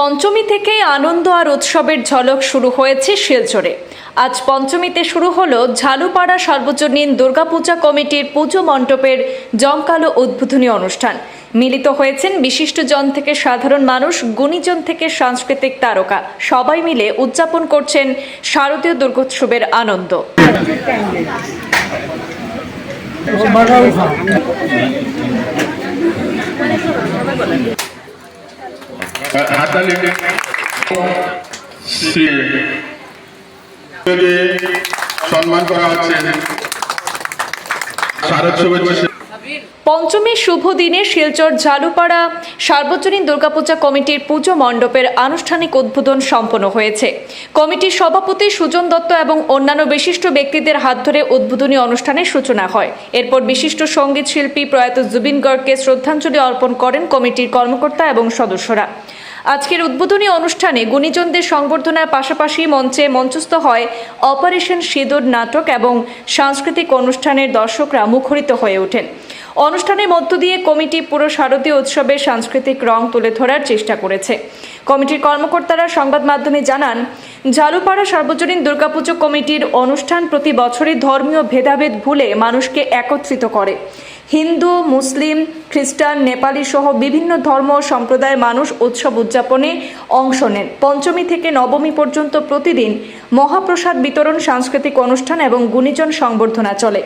পঞ্চমী থেকেই আনন্দ আর উৎসবের ঝলক শুরু হয়েছে শিলচরে। আজ পঞ্চমীতে শুরু হলো ঝালুপাড়া সার্বজনীন দুর্গাপূজা কমিটির পুজো মণ্ডপের জমকালো উদ্বোধনী অনুষ্ঠান। মিলিত হয়েছেন বিশিষ্টজন থেকে সাধারণ মানুষ, গুণীজন থেকে সাংস্কৃতিক তারকা। সবাই মিলে উদযাপন করছেন শারদীয় দুর্গোৎসবের আনন্দ। পঞ্চমীর শুভ দিনে শিলচর ঝালুপাড়া সার্বজনীন দুর্গাপূজা কমিটির পুজো মণ্ডপের আনুষ্ঠানিক উদ্বোধন সম্পন্ন হয়েছে। কমিটির সভাপতি সুজন দত্ত এবং অন্যান্য বিশিষ্ট ব্যক্তিদের হাত ধরে উদ্বোধনী অনুষ্ঠানের সূচনা হয়। এরপর বিশিষ্ট সংগীত শিল্পী প্রয়াত জুবিন গর্গকে শ্রদ্ধাঞ্জলি অর্পণ করেন কমিটির কর্মকর্তা এবং সদস্যরা। আজকের উদ্বোধনী অনুষ্ঠানে গুণীজনদের সংবর্ধনার পাশাপাশি মঞ্চে মঞ্চস্থ হয় অপারেশন সিঁদুর নাটক এবং সাংস্কৃতিক অনুষ্ঠানের দর্শকরা মুখরিত হয়ে ওঠেন। অনুষ্ঠানের মধ্য দিয়ে কমিটি পুরো শারদীয় উৎসবের সাংস্কৃতিক রং তুলে ধরার চেষ্টা করেছে। কমিটির কর্মকর্তারা সংবাদ মাধ্যমে জানান, ঝালুপাড়া সর্বজনীন দুর্গাপুজো কমিটির অনুষ্ঠান প্রতি বছরই ধর্মীয় ভেদাভেদ ভুলে মানুষকে একত্রিত করে। হিন্দু, মুসলিম, খ্রিস্টান, নেপালি সহ বিভিন্ন ধর্ম সম্প্রদায়ের মানুষ উৎসব উদযাপনে অংশ নেন। পঞ্চমী থেকে নবমী পর্যন্ত প্রতিদিন মহাপ্রসাদ বিতরণ, সাংস্কৃতিক অনুষ্ঠান এবং গুণীজন সংবর্ধনা চলে।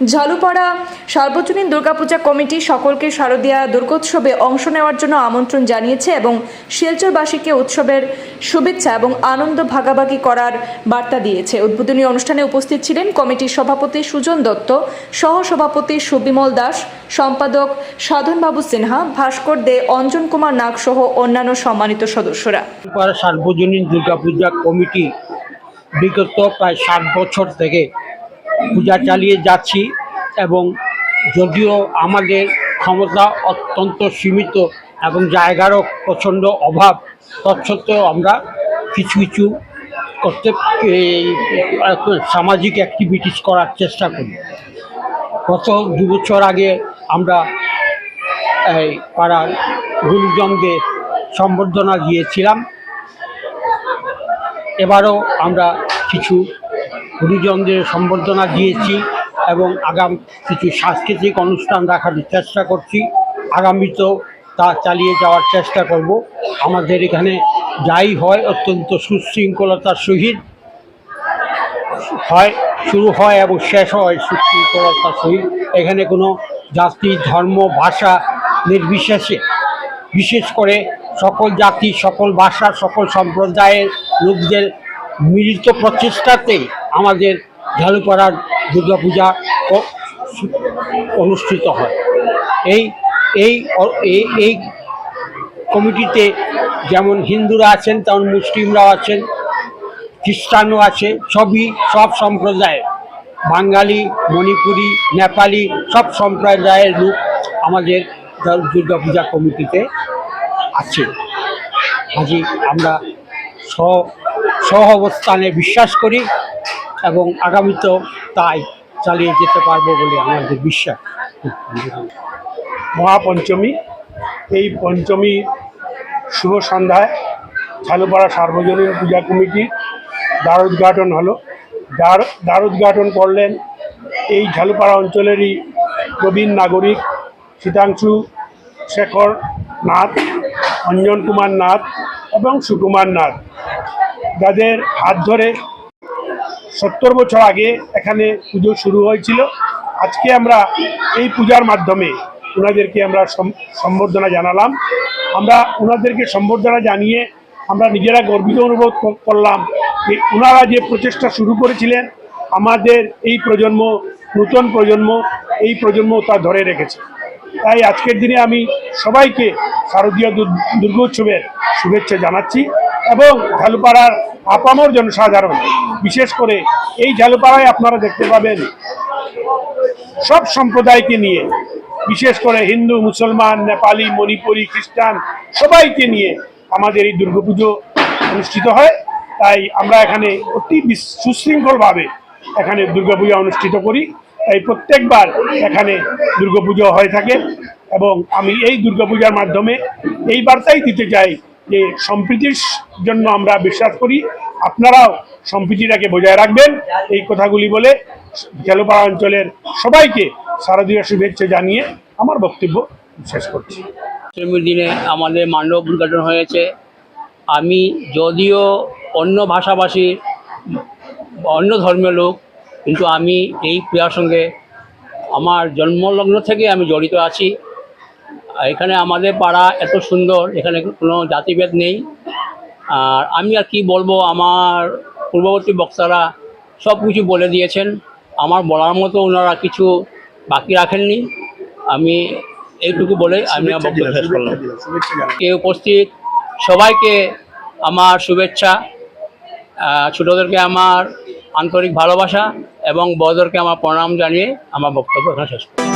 ঝালুপাড়া সার্বজনীন দুর্গাপূজা কমিটি সকলকে শারদীয়া দুর্গোৎসবে অংশ নেওয়ার জন্য আমন্ত্রণ জানিয়েছে এবং শিলচরবাসীকে উৎসবের শুভেচ্ছা এবং আনন্দ ভাগাভাগি করার বার্তা দিয়েছে। উদ্বোধনী অনুষ্ঠানে উপস্থিত ছিলেন কমিটির সভাপতি সুজন দত্ত, সহসভাপতি সুবিমল দাস, সম্পাদক সাধনবাবু সিনহা, ভাস্কর দে, অঞ্জন কুমার নাগ সহ অন্যান্য সম্মানিত সদস্যরা। সার্বজনীন দুর্গাপূজা কমিটি বিগত প্রায় ষাট বছর থেকে পূজা চালিয়ে যাচ্ছি এবং যদিও আমাদের ক্ষমতা অত্যন্ত সীমিত এবং জায়গারও প্রচণ্ড অভাব, তৎসত্ত্বেও আমরা কিছু কিছু করতে সামাজিক অ্যাক্টিভিটিস করার চেষ্টা করি। গত দু বছর আগে আমরা এই পাড়ার গুরুজনদের সম্বর্ধনা দিয়েছিলাম। এবারও আমরা কিছু গুরুজনদের সম্বর্ধনা দিয়েছি এবং আগাম কিছু সাংস্কৃতিক অনুষ্ঠান রাখার চেষ্টা করছি, আগামীতেও তা চালিয়ে যাওয়ার চেষ্টা করব। আমাদের এখানে যাই হয়, অত্যন্ত সুশৃঙ্খলতার সহিত হয়, শুরু হয় এবং শেষ হয় সুশৃঙ্খলতার সহিত। এখানে কোনো জাতি, ধর্ম, ভাষা নির্বিশেষে, বিশেষ করে সকল জাতি, সকল ভাষা, সকল সম্প্রদায়ের লোকদের মিলিত প্রচেষ্টাতেই আমাদের ঝালুপাড়ার দুর্গাপূজা অনুষ্ঠিত হয়। এই এই এই কমিটিতে যেমন হিন্দুরা আছেন, তেমন মুসলিমরাও আছেন, খ্রিস্টানও আছে, সবই, সব সম্প্রদায়ের। বাঙালি, মণিপুরি, নেপালি, সব সম্প্রদায়ের লোক আমাদের দুর্গাপূজা কমিটিতে আছে। আজই আমরা সহ অবস্থানে বিশ্বাস করি এবং আগামীতেও তাই চালিয়ে যেতে পারব বলে আমাদের বিশ্বাস। মহাপঞ্চমী, এই পঞ্চমী শুভ সন্ধ্যায় ঝালুপাড়া সার্বজনীন পূজা কমিটির দ্বার উদ্ঘাটন হলো। দ্বার দ্বার উদ্ঘাটন করলেন এই ঝালুপাড়া অঞ্চলেরই প্রবীণ নাগরিক শীতাংশু শেখর নাথ, অঞ্জন কুমার নাথ এবং সুকুমার নাথ। যাদের হাত ধরে সত্তর বছর আগে এখানে পুজো শুরু হয়েছিল। আজকে আমরা এই পূজার মাধ্যমে ওনাদেরকে আমরা সম্বর্ধনা জানালাম। আমরা ওনাদেরকে সম্বর্ধনা জানিয়ে আমরা নিজেরা গর্বিত অনুভব করলাম যে ওনারা যে প্রচেষ্টা শুরু করেছিলেন, আমাদের এই প্রজন্ম, নতুন প্রজন্ম, এই প্রজন্ম তা ধরে রেখেছে। তাই আজকের দিনে আমি সবাইকে শারদীয় দুর- দুর্গোৎসবের শুভেচ্ছা জানাচ্ছি এবং ঝালুপাড়ার আপামর জনসাধারণ, বিশেষ করে এই ঝালুপাড়ায় আপনারা দেখতে পাবেন সব সম্প্রদায়কে নিয়ে, বিশেষ করে হিন্দু, মুসলমান, নেপালি, মণিপুরি, খ্রিস্টান, সবাইকে নিয়ে আমাদের এই দুর্গাপুজো অনুষ্ঠিত হয়। তাই আমরা এখানে অতি সুশৃঙ্খলভাবে এখানে দুর্গাপূজা অনুষ্ঠিত করি। তাই প্রত্যেকবার এখানে দুর্গাপুজো হয়ে থাকে এবং আমি এই দুর্গাপূজার মাধ্যমে এই বার্তাই দিতে চাই যে সম্প্রীতির জন্য আমরা বিশ্বাস করি, আপনারাও সম্প্রীতিটাকে বজায় রাখবেন। এই কথাগুলি বলে জলপাড়া অঞ্চলের সবাইকে শারদীয় শুভেচ্ছা জানিয়ে আমার বক্তব্য শেষ করছি। দিনে আমাদের মান্ডব উদ্ঘাটন হয়েছে। আমি যদিও অন্য ভাষাভাষী, অন্য ধর্মের লোক, কিন্তু আমি এই ক্রিয়ার সঙ্গে আমার জন্মলগ্ন থেকে আমি জড়িত আছি। এখানে আমাদের পাড়া এত সুন্দর এখানে কোনো জাতিভেদ নেই। আর আমি আর কি বলব আমার পূর্ববর্তী বক্তারা সব কিছু বলে দিয়েছেন। আমার বলার মতো ওনারা কিছু বাকি রাখেননি। আমি এইটুকু বলে আমি বক্তব্য শেষ করলাম। কে উপস্থিত? সবাইকে আমার শুভেচ্ছা। ছোটদেরকে আমার আন্তরিক ভালোবাসা এবং বড়দেরকে আমার প্রণাম জানিয়ে আমার বক্তব্য এখানে শেষ করলাম